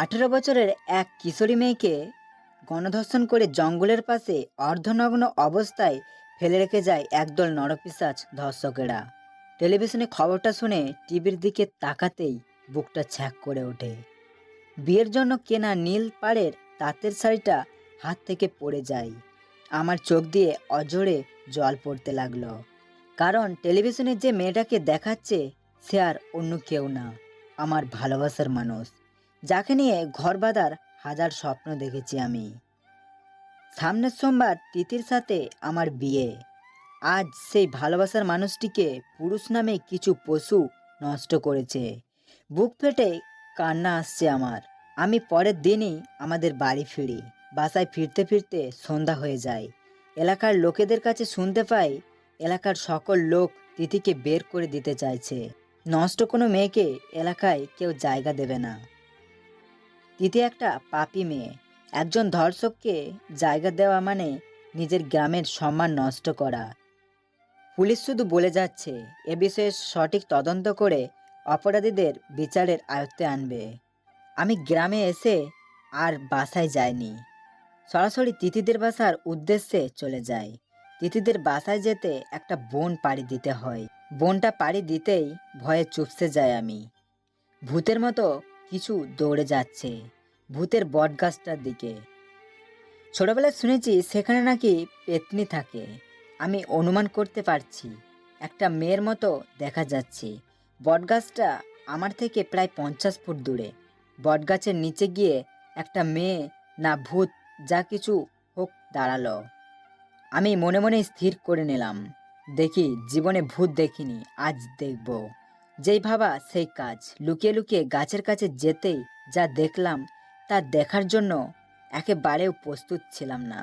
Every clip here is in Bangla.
আঠেরো বছরের এক কিশোরী মেয়েকে গণধর্ষণ করে জঙ্গলের পাশে অর্ধনগ্ন অবস্থায় ফেলে রেখে যায় একদল নরপিসাচ ধর্ষকেরা। টেলিভিশনে খবরটা শুনে টিভির দিকে তাকাতেই বুকটা ছ্যাক করে ওঠে। বিয়ের জন্য কেনা নীল পাড়ের তাঁতের শাড়িটা হাত থেকে পড়ে যায়। আমার চোখ দিয়ে অজোরে জল পড়তে লাগল। কারণ টেলিভিশনে যে মেয়েটাকে দেখাচ্ছে সে আর অন্য কেউ না, আমার ভালোবাসার মানুষ। যাকে নিয়ে ঘর বাঁধার হাজার স্বপ্ন দেখেছি আমি। সামনের সোমবার তিথির সাথে আমার বিয়ে। আজ সেই ভালোবাসার মানুষটিকে পুরুষ নামে কিছু পশু নষ্ট করেছে। বুক ফেটে কান্না আসছে আমার। আমি পরের দিনই আমাদের বাড়ি ফিরি। বাসায় ফিরতে ফিরতে সন্ধ্যা হয়ে যায়। এলাকার লোকেদের কাছে শুনতে পাই এলাকার সকল লোক তিথিকে বের করে দিতে চাইছে। নষ্ট কোনো মেয়েকে এলাকায় কেউ জায়গা দেবে না। তিথি একটা পাপি মেয়ে। একজন ধর্ষককে জায়গা দেওয়া মানে নিজের গ্রামের সম্মান নষ্ট করা। পুলিশ শুধু বলে যাচ্ছে, এ বিষয়ে সঠিক তদন্ত করে অপরাধীদের বিচারের আয়ত্তে আনবে। আমি গ্রামে এসে আর বাসায় যাইনি। সরাসরি তিথিদের বাসার উদ্দেশ্যে চলে যাই। তিথিদের বাসায় যেতে একটা বোন পাড়ি দিতে হয়। বোনটা পাড়ি দিতেই ভয়ে চুপসে যায় আমি। ভূতের মতো কিছু দৌড়ে যাচ্ছে ভূতের বটগাছটার দিকে। ছোটবেলায় শুনেছি সেখানে নাকি পেতনি থাকে। আমি অনুমান করতে পারছি, একটা মেয়ের মতো দেখা যাচ্ছে। বটগাছটা আমার থেকে প্রায় পঞ্চাশ ফুট দূরে। বটগাছের নিচে গিয়ে একটা মেয়ে, না ভূত, যা কিছু হোক দাঁড়াল। আমি মনে মনে স্থির করে নিলাম। দেখি জীবনে ভূত দেখিনি, আজ দেখব। যেই ভাবা সেই কাজ। লুকিয়ে লুকিয়ে গাছের কাছে যেতেই যা দেখলাম, তা দেখার জন্য একেবারেও প্রস্তুত ছিলাম না।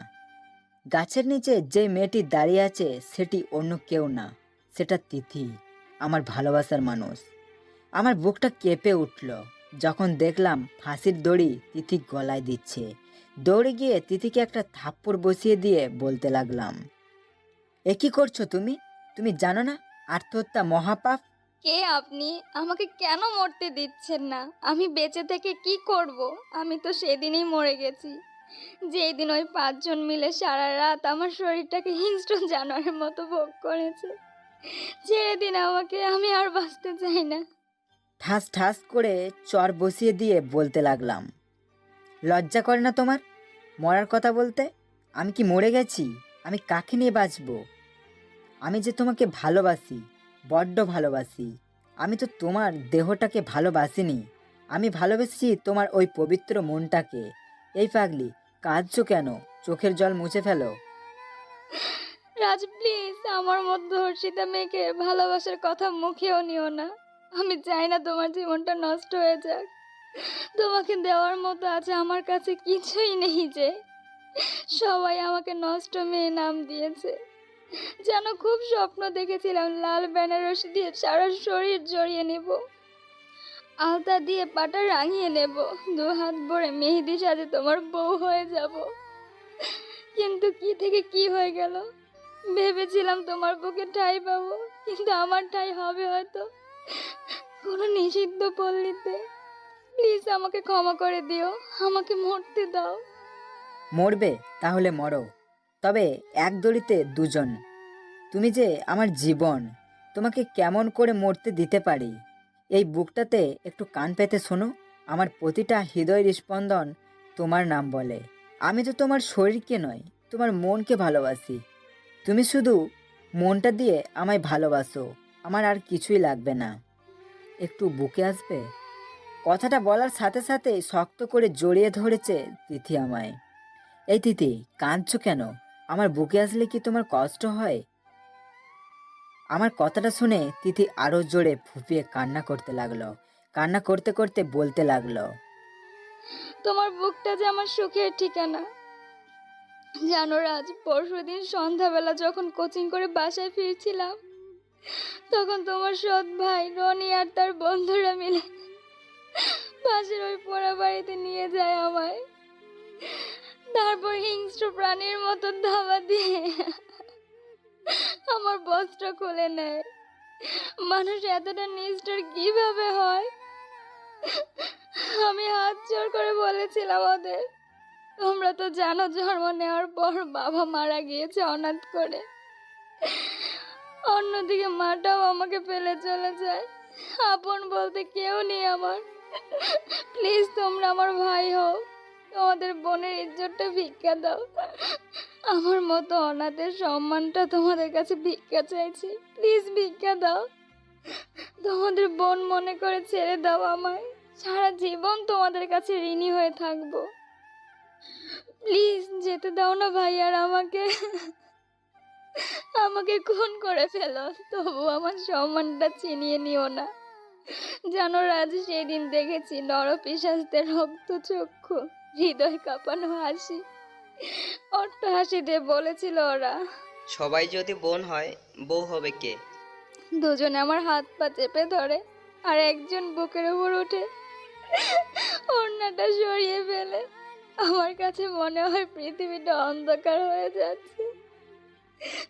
গাছের নিচে যে মেয়েটি দাঁড়িয়ে আছে, সেটি অন্য কেউ না। সেটা তিথি, আমার ভালোবাসার মানুষ। আমার বুকটা কেঁপে উঠল। যখন দেখলাম ফাঁসির দড়ি তিথি গলায় দিচ্ছে। দৌড়ে গিয়ে তিথিকে একটা থাপ্পড় বসিয়ে দিয়ে বলতে লাগলাম, এ কী করছ তুমি? তুমি জানো না, আত্মহত্যা মহাপাপ কে আপনি? আমাকে কেন মরতে দিচ্ছেন না? আমি বেঁচে থেকে কি করব? আমি তো সেদিনই মরে গেছি। যেই দিন ওই পাঁচজন মিলে সারা রাত আমার শরীরটাকে হিংস্র জানোয়ারের মতো ভোগ করেছে ছেড়ে দিন আমাকে আমি আর বাঁচতে চাই না। ঠাস ঠাস করে চর বসিয়ে দিয়ে বলতে লাগলাম, লজ্জা করে না তোমার? মরার কথা বলতে? আমি কি মরে গেছি? আমি কাকে নিয়ে বাঁচব? আমি যে তোমাকে ভালোবাসি বড্ড ভালোবাসি। আমি তো তোমার দেহটাকে ভালোবাসিনি। আমি ভালোবেসেছি তোমার ওই পবিত্র মনটাকে। এই পাগলি, কাঁদছো কেন? চোখের জল মুছে ফেলো। রাজ, প্লিজ, আমার মতো ধর্ষিতা মেয়েকে ভালোবাসার কথা মুখেও নিও না। আমি চাই না তোমার জীবনটা নষ্ট হয়ে যাক। তোমাকে দেওয়ার মতো আছে আমার কাছে কিছুই নেই যে। সবাই আমাকে নষ্ট মেয়ে নাম দিয়েছে। যেন খুব স্বপ্ন দেখেছিলাম লাল বেনারসি দিয়ে সারা শরীর জড়িয়ে নেব। আলতা দিয়ে পাটা রাঙিয়ে নেব। দু হাত ভরে মেহেদি সাজে তোমার বউ হয়ে যাব। কিন্তু কি থেকে কি হয়ে গেল? ভেবেছিলাম তোমার বুকে ঠাই পাবো, কিন্তু আমার ঠাই হবে হয়তো কোনো নিষিদ্ধ পল্লীতে। প্লিজ আমাকে ক্ষমা করে দিও, আমাকে মরতে দাও। মরবে, তাহলে মরো। তবে এক দড়িতে দুজন। তুমি যে আমার জীবন, তোমাকে কেমন করে মরতে দিতে পারি? এই বুকটাতে একটু কান পেতে শোনো, আমার প্রতিটা হৃদয়ের স্পন্দন তোমার নাম বলে। আমি তো তোমার শরীরকে নয়, তোমার মনকে ভালোবাসি। তুমি শুধু মনটা দিয়ে আমায় ভালোবাসো, আমার আর কিছুই লাগবে না। একটু বুকে আসবে? কথাটা বলার সাথে সাথে শক্ত করে জড়িয়ে ধরেছে তিথি আমায়। এই তিথি, কাঁদছো কেন? আমার বুকে আসলে কি তোমার কষ্ট হয়? আমার কথাটা শুনে তিথি আরও জোরে ফুপিয়ে কান্না করতে লাগল। কান্না করতে করতে বলতে লাগল, তোমার বুকটা যে আমার সুখের ঠিকানা। জানো রাজ, পরশুদিন সন্ধ্যাবেলা যখন কোচিং করে বাসায় ফিরছিলাম, তখন তোমার সৎ ভাই রনি আর তার বন্ধুরা মিলে পাশের ওই পোড়া বাড়িতে নিয়ে যায় আমায়। তারপর হিংস্র প্রাণীর মতো ধাবা দিয়ে আমার বস্ত্র খুলে নেয়। মানুষ এতটা নিষ্ঠুর কীভাবে হয়? আমি হাত জোর করে বলেছিলাম ওদের, তোমরা তো জানো জন্ম নেওয়ার পর বাবা মারা গিয়েছে অনাথ করে। অন্যদিকে মাটাও আমাকে ফেলে চলে যায়। আপন বলতে কেউ নেই আমার। প্লিজ তোমরা আমার ভাই হও। তোমাদের বোনের ইজ্জতটা ভিক্ষা দাও। আমার মতো অনাথের সম্মানটা তোমাদের কাছে ভিক্ষা চাইছি। প্লিজ ভিক্ষা দাও। তোমাদের বোন মনে করে ছেড়ে দাও আমায়। সারা জীবন তোমাদের কাছে ঋণী হয়ে থাকব। প্লিজ যেতে দাও না ভাই, আর আমাকে আমাকে খুন করে ফেলো। তবু আমার সম্মানটা চিনিয়ে নিও না। জানো রাজ সেই দিন দেখেছি নরপিশাচদের রক্ত চক্ষু। হৃদয় কাঁপানো হাসি। অট্ট হাসি দিয়ে বলেছিল ওরা। সবাই যদি বোন হয় বউ হবে কে? দুজনে আমার হাত পা চেপে ধরে আর একজন বুকের উপর উঠে ওড়নাটা সরিয়ে ফেলে। আমার কাছে মনে হয় পৃথিবীটা অন্ধকার হয়ে যাচ্ছে।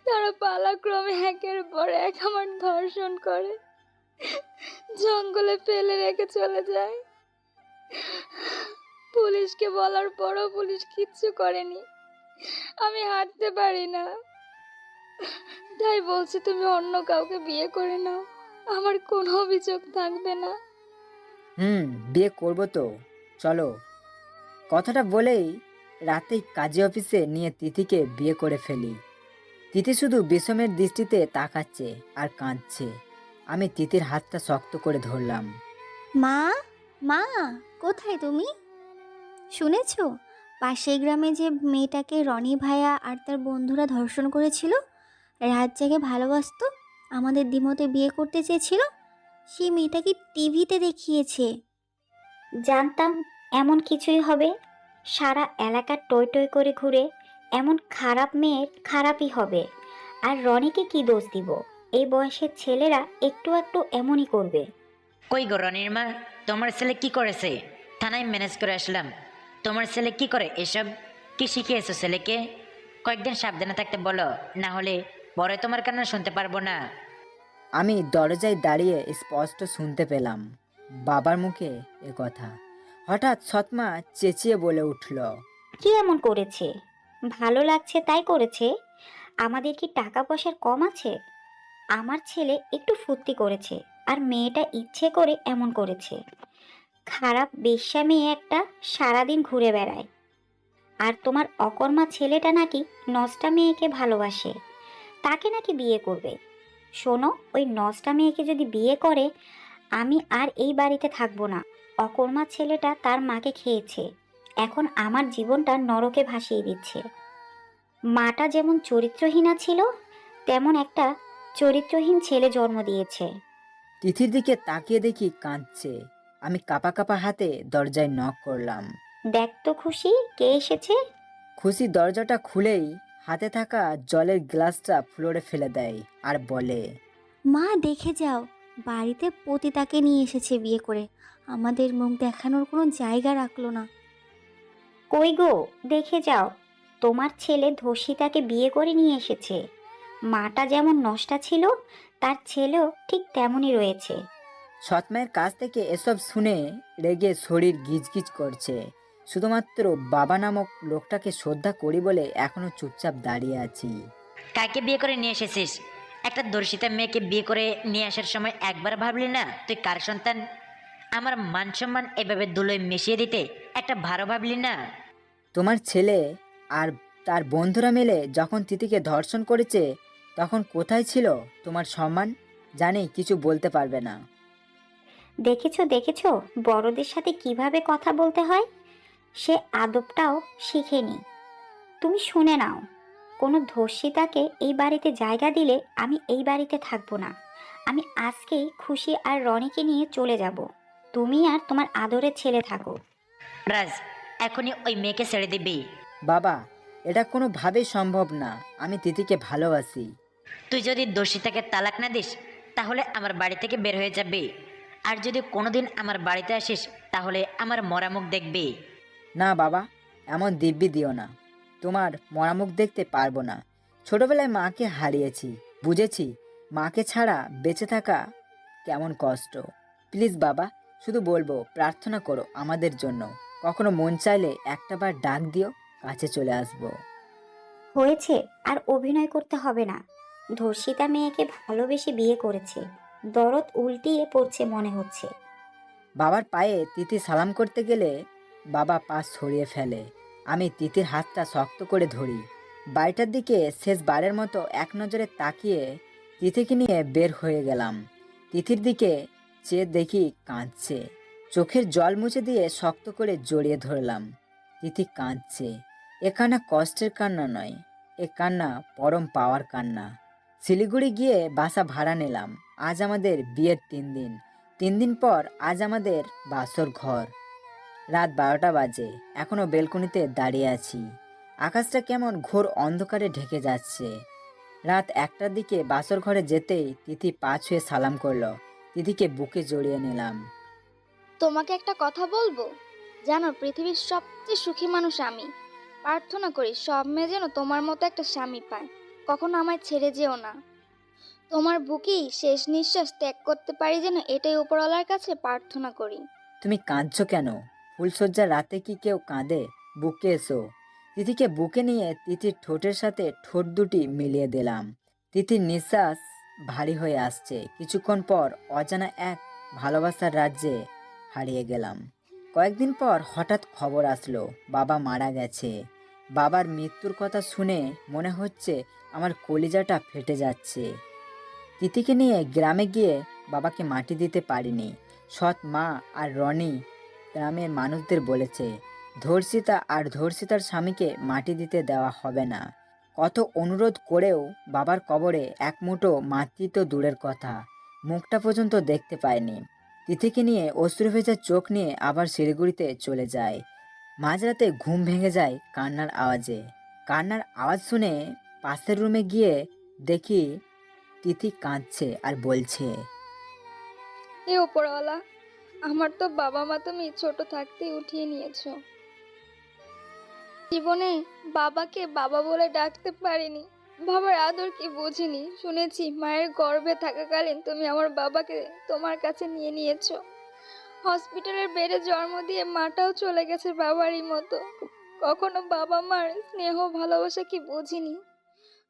তারা পালাক্রমে একের পর এক আমার ধর্ষণ করে। জঙ্গলে ফেলে রেখে চলে যায়। পুলিশকে বলার পরও পুলিশ কিচ্ছু করেনি। আমি হাঁটতে পারি না। তাই বলছি তুমি অন্য কাউকে বিয়ে করে নাও। আমার কোনো অভিযোগ থাকবে না। হুম বিয়ে করব তো। চলো। কথাটা বলেই রাতেই কাজী অফিসে নিয়ে তিথিকে বিয়ে করে ফেলি। তিথি শুধু বিষমের দৃষ্টিতে তাকাচ্ছে আর কাঁদছে। আমি তিথির হাতটা শক্ত করে ধরলাম। মা? মা? কোথায় তুমি? শুনেছো? পাশের গ্রামে যে মেয়েটাকে রনি ভাইয়া আর তার বন্ধুরা ধর্ষণ করেছিল রাত জেগে ভালোবাসতো আমাদের দিমতে বিয়ে করতে চেয়েছিল সেই মেয়েটাকে টিভিতে দেখিয়েছে? জানতাম এমন কিছুই হবে। সারা এলাকা টই টই করে ঘুরে এমন খারাপ মেয়ের খারাপই হবে। আর রনিকে কি দোষ দিব? এই বয়সের ছেলেরা একটু একটু এমনই করবে। কই গো রনির মা? তোমার ছেলে কি করেছে? থানায় ম্যানেজ করে আসলাম। তোমার ছেলে কি করে? এসব কি শিখিয়েছো ছেলেকে? কয়েকদিন সাবধানে থাকতে বলো না হলে পরে তোমার কান্না শুনতে পারব না? আমি দরজায় দাঁড়িয়ে স্পষ্ট শুনতে পেলাম। বাবার মুখে এ কথা। হঠাৎ সৎমা চেঁচিয়ে বলে উঠল কি এমন করেছে? ভালো লাগছে তাই করেছে? আমাদের কি টাকা পয়সার কম আছে? আমার ছেলে একটু ফুর্তি করেছে আর মেয়েটা ইচ্ছে করে এমন করেছে। খারাপ বেশ্যা মেয়ে একটা সারাদিন ঘুরে বেড়ায়। আর তোমার অকর্মা ছেলেটা নাকি নষ্টা মেয়েকে ভালোবাসে। তাকে নাকি বিয়ে করবে। শোনো, ওই নষ্টা মেয়েকে যদি বিয়ে করে, আমি আর এই বাড়িতে থাকব না। অকর্মা ছেলেটা তার মাকে খেয়েছে। এখন আমার জীবনটা নরকে ভাসিয়ে দিচ্ছে। মাটা যেমন চরিত্রহীনা ছিল, তেমন একটা চরিত্রহীন ছেলে জন্ম দিয়েছে। তিথির দিকে তাকিয়ে দেখি কাঁদছে। আমি কাপা কাপা হাতে দরজায় নক করলাম। দেখ তো খুশি কে এসেছে? খুশি দরজাটা খুলেই হাতে থাকা জলের গ্লাসটা ফ্লোরে ফেলে দেয় আর বলে মা দেখে যাও বাড়িতে পতিতাকে নিয়ে এসেছে বিয়ে করে। আমাদের মুখ দেখানোর কোনো জায়গা রাখল না। কই গো দেখে যাও তোমার ছেলে ধর্ষিতাকে বিয়ে করে নিয়ে এসেছে। মাটা যেমন নষ্টা ছিল তার ছেলেও ঠিক তেমনই রয়েছে। সৎমায়ের কাছ থেকে এসব শুনে রেগে শরীর গিজগিজ করছে। শুধুমাত্র বাবা নামক লোকটাকে শ্রদ্ধা করি বলে এখনও চুপচাপ দাঁড়িয়ে আছি। কাকে বিয়ে করে নিয়ে এসেছিস? একটা দর্শিতা মেয়েকে বিয়ে করে নিয়ে আসার সময় একবার ভাবলি না তুই কার সন্তান? আমার মান সম্মান এভাবে দুলোয় মিশিয়ে দিতে একটা ভালো ভাবলি না? তোমার ছেলে আর তার বন্ধুরা মিলে যখন তিথিকে ধর্ষণ করেছে তখন কোথায় ছিল তোমার সম্মান? জানি কিছু বলতে পারবে না। দেখেছ দেখেছ? বড়দের সাথে কীভাবে কথা বলতে হয়? সে আদবটাও শিখেনি। তুমি শুনে নাও কোনো ধর্ষিতাকে এই বাড়িতে জায়গা দিলে আমি এই বাড়িতে থাকব না। আমি আজকেই খুশি আর রনিকে নিয়ে চলে যাব। তুমি আর তোমার আদরের ছেলে থাকো। রাজ এখনই ওই মেয়েকে ছেড়ে দিবি। বাবা এটা কোনোভাবেই সম্ভব না। আমি তিথিকে ভালোবাসি। তুই যদি দোষীটাকে তালাক না দিস তাহলে আমার বাড়ি থেকে বের হয়ে যাবি। আর যদি কোনোদিন আমার বাড়িতে আসিস তাহলে আমার মরামুখ দেখবি। না বাবা এমন দিব্যি দিও না। তোমার মরামুখ দেখতে পারব না। ছোটবেলায় মাকে হারিয়েছি বুঝেছি? মাকে ছাড়া বেঁচে থাকা কেমন কষ্ট। প্লিজ বাবা শুধু বলব প্রার্থনা করো আমাদের জন্য। কখনো মন চাইলে একটা বার ডাক দিও কাছে চলে আসব। হয়েছে আর অভিনয় করতে হবে না। ধর্ষিতা মেয়েকে ভালোবেসে বিয়ে করেছে। দরদ উল্টিয়ে পড়ছে মনে হচ্ছে। বাবার পায়ে তিথি সালাম করতে গেলে বাবা পা সরিয়ে ফেলে। আমি তিথির হাতটা শক্ত করে ধরি। বাড়িটার দিকে শেষ বারের মতো এক নজরে তাকিয়ে তিথিকে নিয়ে বের হয়ে গেলাম। তিথির দিকে চেয়ে দেখি কাঁদছে। চোখের জল মুছে দিয়ে শক্ত করে জড়িয়ে ধরলাম। তিথি কাঁদছে। এ কান্না কষ্টের কান্না নয়, এ কান্না পরম পাওয়ার কান্না। শিলিগুড়ি গিয়ে বাসা ভাড়া নিলাম। আজ আমাদের বিয়ের তিন দিন। তিন দিন পর আজ আমাদের বাসর ঘর। রাত বারোটা বাজে, এখনও বেলকনিতে দাঁড়িয়ে আছি। আকাশটা কেমন ঘোর অন্ধকারে ঢেকে যাচ্ছে। রাত একটার দিকে বাসর ঘরে যেতেই তিথি পা ছুঁয়ে সালাম করল। তিথিকে বুকে জড়িয়ে নিলাম। তোমাকে একটা কথা বলব? জানো, পৃথিবীর সবচেয়ে সুখী মানুষ আমি। প্রার্থনা করি, সব মেয়ে যেন তোমার মতো একটা স্বামী পায়। কখনো আমায় ছেড়ে যেও না। তোমার বুকেই শেষ নিঃশ্বাস ত্যাগ করতে পারি যেন এটাই উপরওয়ালার কাছে প্রার্থনা করি। তুমি কাঁদছো কেন? ফুলসজ্জার রাতে কি কেউ কাঁদে? বুকে এসো। তিথিকে বুকে নিয়ে তিথির ঠোঁটের সাথে ঠোঁট দুটি মিলিয়ে দিলাম। তিথির নিঃশ্বাস ভারী হয়ে আসছে। কিছুক্ষণ পর অজানা এক ভালোবাসার রাজ্যে হারিয়ে গেলাম। কয়েকদিন পর হঠাৎ খবর আসলো, বাবা মারা গেছে। বাবার মৃত্যুর কথা শুনে মনে হচ্ছে আমার কলিজাটা ফেটে যাচ্ছে। তিথিকে নিয়ে গ্রামে গিয়ে বাবাকে মাটি দিতে পারিনি। সৎ মা আর রনি গ্রামের মানুষদের বলেছে, ধর্ষিতা আর ধর্ষিতার স্বামীকে মাটি দিতে দেওয়া হবে না। কত অনুরোধ করেও বাবার কবরে এক মুঠো মাতৃ তো দূরের কথা মুখটা পর্যন্ত দেখতে পায়নি। তিথিকে নিয়ে অশ্রু ভেজা চোখ নিয়ে আবার শিলিগুড়িতে চলে যায়। মাঝরাতে ঘুম ভেঙে যায় কান্নার আওয়াজে। কান্নার আওয়াজ শুনে পাশের রুমে গিয়ে দেখি তিথি কাঁদছে আর বলছে, এ ওপরওয়ালা আমার তো বাবা মা তুমি ছোট থাকতেই উঠিয়ে নিয়েছো। জীবনে বাবাকে বাবা বলে ডাকতে পারিনি। বাবার আদর কি বুঝিনি। শুনেছি মায়ের গর্ভে থাকাকালীন তুমি আমার বাবাকে তোমার কাছে নিয়ে নিয়েছো। হসপিটালের বেডে জন্ম দিয়ে মাটাও চলে গেছে বাবারই মতো। কখনো বাবা মার স্নেহ ভালোবাসা কি বুঝিনি।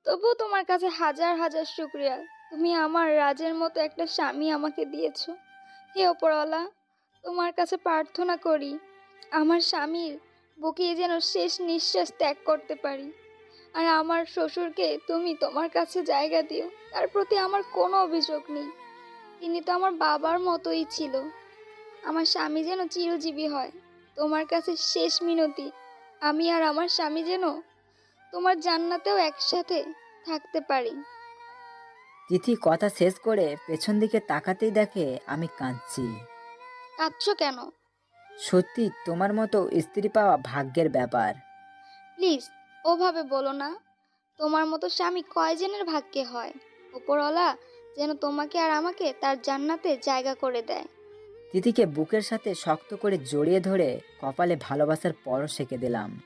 তবুও তোমার কাছে হাজার হাজার শুক্রিয়া। তুমি আমার রাজের মতো একটা স্বামী আমাকে দিয়েছ। হে ওপরওয়ালা, তোমার কাছে প্রার্থনা করি, আমার স্বামীর বুকে যেন শেষ নিঃশ্বাস ত্যাগ করতে পারি। আর আমার শ্বশুরকে তুমি তোমার কাছে জায়গা দিও, তার প্রতি আমার কোনো অভিযোগ নেই। তিনি তো আমার বাবার মতোই ছিল। আমার স্বামী যেন চিরজীবী হয়। তোমার কাছে শেষ মিনতি। আমি আর আমার স্বামী যেন তোমার জান্নাতেও একসাথে থাকতে পারি। তিথি কথা শেষ করে পেছন দিকে তাকাতেই দেখে আমি কাঁদছি। কাঁদছো কেন? সত্যি তোমার মতো স্ত্রী পাওয়া ভাগ্যের ব্যাপার। প্লিজ ওভাবে বলো না। তোমার মতো স্বামী কয়জনের ভাগ্যে হয়? উপরওয়ালা যেন তোমাকে আর আমাকে তার জান্নাতে জায়গা করে দেয়। তিথিকে বুকের সাথে শক্ত করে জড়িয়ে ধরে কপালে ভালোবাসার পরশ সেঁকে দিলাম।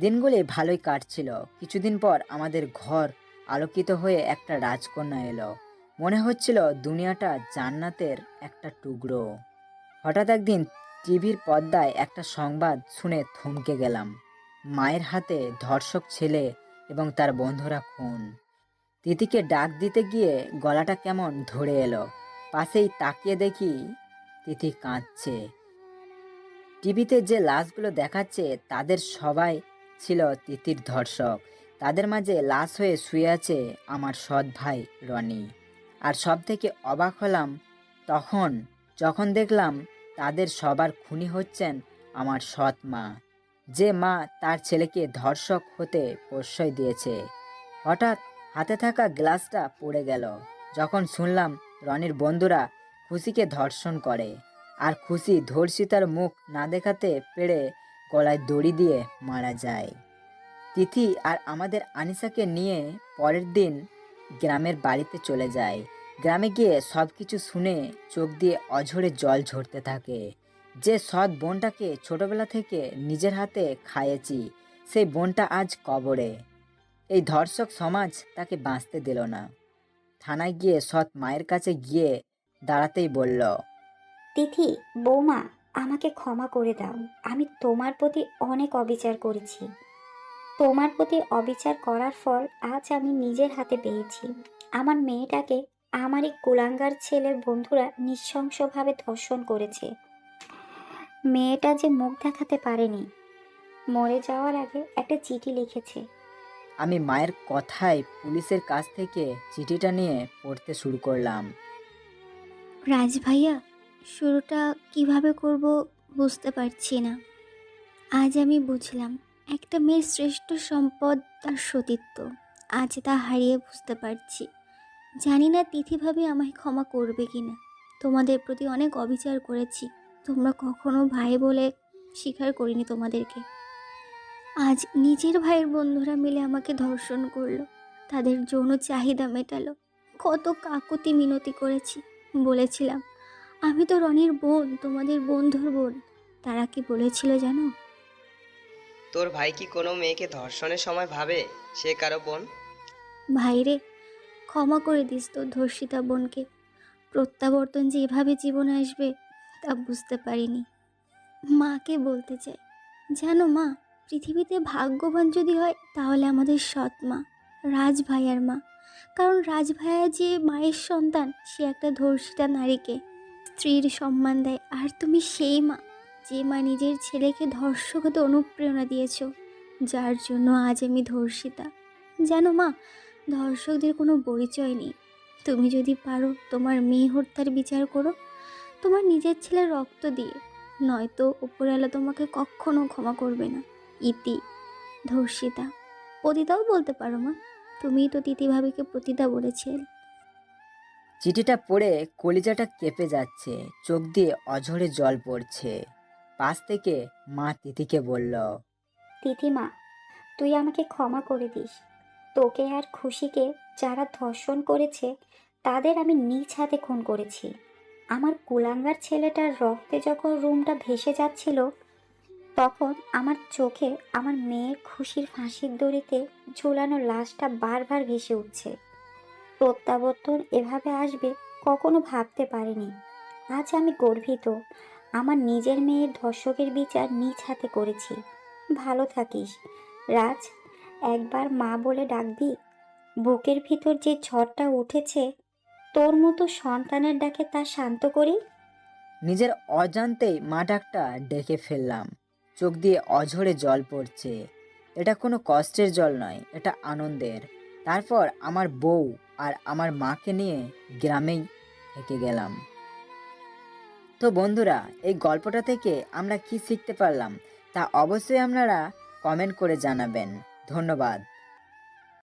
দিনগুলি ভালোই কাটছিল। কিছুদিন পর আমাদের ঘর আলোকিত হয়ে একটা রাজকন্যা এলো। মনে হচ্ছিল দুনিয়াটা জান্নাতের একটা টুকরো। হঠাৎ একদিন টিভির পর্দায় একটা সংবাদ শুনে থমকে গেলাম। মায়ের হাতে ধর্ষক ছেলে এবং তার বন্ধুরা খুন। তিথিকে ডাক দিতে গিয়ে গলাটা কেমন ধরে এলো। পাশেই তাকিয়ে দেখি তিথি কাঁদছে। টিভিতে যে লাশগুলো দেখাচ্ছে, তাদের সবাই ছিল তিথির ধর্ষক। তাদের মাঝে লাশ হয়ে শুয়ে আছে আমার সৎ ভাই রনি। আর সব থেকে অবাক হলাম তখন যখন দেখলাম তাদের সবার খুনি হচ্ছেন আমার সৎ মা। যে মা তার ছেলেকে ধর্ষক হতে প্রশ্রয় দিয়েছে। হঠাৎ হাতে থাকা গ্লাসটা পড়ে গেল। যখন শুনলাম রনির বন্ধুরা খুশিকে ধর্ষণ করে। আর খুশি ধর্ষিতার মুখ না দেখাতে পেরে গলায় দড়ি দিয়ে মারা যায়। তিথি আর আমাদের আনিসাকে নিয়ে পরের দিন গ্রামের বাড়িতে চলে যায়। গ্রামে গিয়ে সব কিছু শুনে চোখ দিয়ে অঝরে জল ঝরতে থাকে। যে সৎ বোনটাকে ছোটবেলা থেকে নিজের হাতে খাইয়েছি, সেই বোনটা আজ কবরে। এই ধর্ষক সমাজ তাকে বাঁচতে দিল না। থানায় গিয়ে সৎ মায়ের কাছে গিয়ে দাঁড়াতেই বলল, তিথি, বৌমা আমাকে ক্ষমা করে দাও। আমি তোমার প্রতি অনেক অবিচার করেছি। তোমার প্রতি অবিচার করার ফল আজ আমি নিজের হাতে পেয়েছি। আমার মেয়েটাকে আমারই কুলাঙ্গার ছেলের বন্ধুরা নৃশংসভাবে ধর্ষণ করেছে। মেয়েটা যে মুখ দেখাতে পারেনি। মরে যাওয়ার আগে একটা চিঠি লিখেছে। আমি মায়ের কথায় পুলিশের কাছ থেকে চিঠিটা নিয়ে পড়তে শুরু করলাম। রাজ ভাইয়া শুরুটা কীভাবে করব বুঝতে পারছি না। আজ আমি বুঝলাম, একটা মেয়ের শ্রেষ্ঠ সম্পদ তার সতীত্ব। আজ তা হারিয়ে বুঝতে পারছি। জানি না তিথিভাবে আমায় ক্ষমা করবে কি না তোমাদের প্রতি অনেক অবিচার করেছি। তোমরা কখনো ভাই বলে স্বীকার করিনি তোমাদেরকে। আজ নিজের ভাইয়ের বন্ধুরা মিলে আমাকে ধর্ষণ করল। তাদের যৌন চাহিদা মেটালো। কত কাকুতি মিনতি করেছি, বলেছিলাম। আমি তো রনির বোন তোমাদের বন্ধুর বোন। তারা কি বলেছিল জানো? তোর ভাই কি কোনো মেয়েকে ধর্ষণের সময় ভাবে? সে কারও বোন? ভাইরে ক্ষমা করে দিস তোর ধর্ষিতা বোনকে। প্রত্যাবর্তন যে এভাবে জীবনে আসবে তা বুঝতে পারিনি। মাকে বলতে চাই জানো মা পৃথিবীতে ভাগ্যবান যদি হয় তাহলে আমাদের সৎ মা রাজ ভাইয়ার মা। কারণ রাজ ভাইয়া যে মায়ের সন্তান সে একটা ধর্ষিতা নারীকে। স্ত্রীর সম্মান দেয়। আর তুমি সেই মা, যে মা নিজের ছেলেকে ধর্ষক হতে অনুপ্রেরণা দিয়েছ। যার জন্য আজ আমি ধর্ষিতা। জানো মা, ধর্ষকদের কোনো পরিচয় নেই। তুমি যদি পারো তোমার মেয়ে হত্যার বিচার করো, তোমার নিজের ছেলের রক্ত দিয়ে। নয়তো উপরওয়ালা তোমাকে কখনো ক্ষমা করবে না। ইতি, ধর্ষিতা। পতিতাও বলতে পারো মা। তুমিই তো তিতিভাবিকে পতিতা বলেছিলে। চিঠিটা পড়ে কলিজাটা কেঁপে যাচ্ছে, চোখ দিয়ে অঝরে জল পড়ছে। পাশ থেকে মা তিথিকে বলল, তিথিমা, তুই আমাকে ক্ষমা করে দিস। তোকে আর খুশিকে যারা ধর্ষণ করেছে, তাদের আমি নিজ হাতে খুন করেছি। আমার কুলাঙ্গার ছেলেটার রক্তে যখন রুমটা ভেসে যাচ্ছিল, তখন আমার চোখে আমার মেয়ের খুশির ফাঁসির দড়িতে ঝুলানো লাশটা বারবার ভেসে উঠছে। প্রত্যাবর্তন এভাবে আসবে কখনো ভাবতে পারিনি। আজ আমি গর্বিত। আমার নিজের মেয়ের ধর্ষকের বিচার নিজ হাতে করেছি। ভালো থাকিস। রাজ, একবার মা বলে ডাকবি বুকের ভিতর যে ঝড়টা উঠেছে, তোর মতো সন্তানের ডাকে তা শান্ত করি। নিজের অজান্তেই মা ডাকটা ডেকে ফেললাম। চোখ দিয়ে অঝরে জল পড়ছে। এটা কোনো কষ্টের জল নয়, এটা আনন্দের। তারপর আমার বউ আর আমার মাকে নিয়ে গ্রামেই থেকে গেলাম। তো বন্ধুরা, এই গল্পটা থেকে আমরা কি শিখতে পারলাম তা অবশ্যই আপনারা কমেন্ট করে জানাবেন। ধন্যবাদ।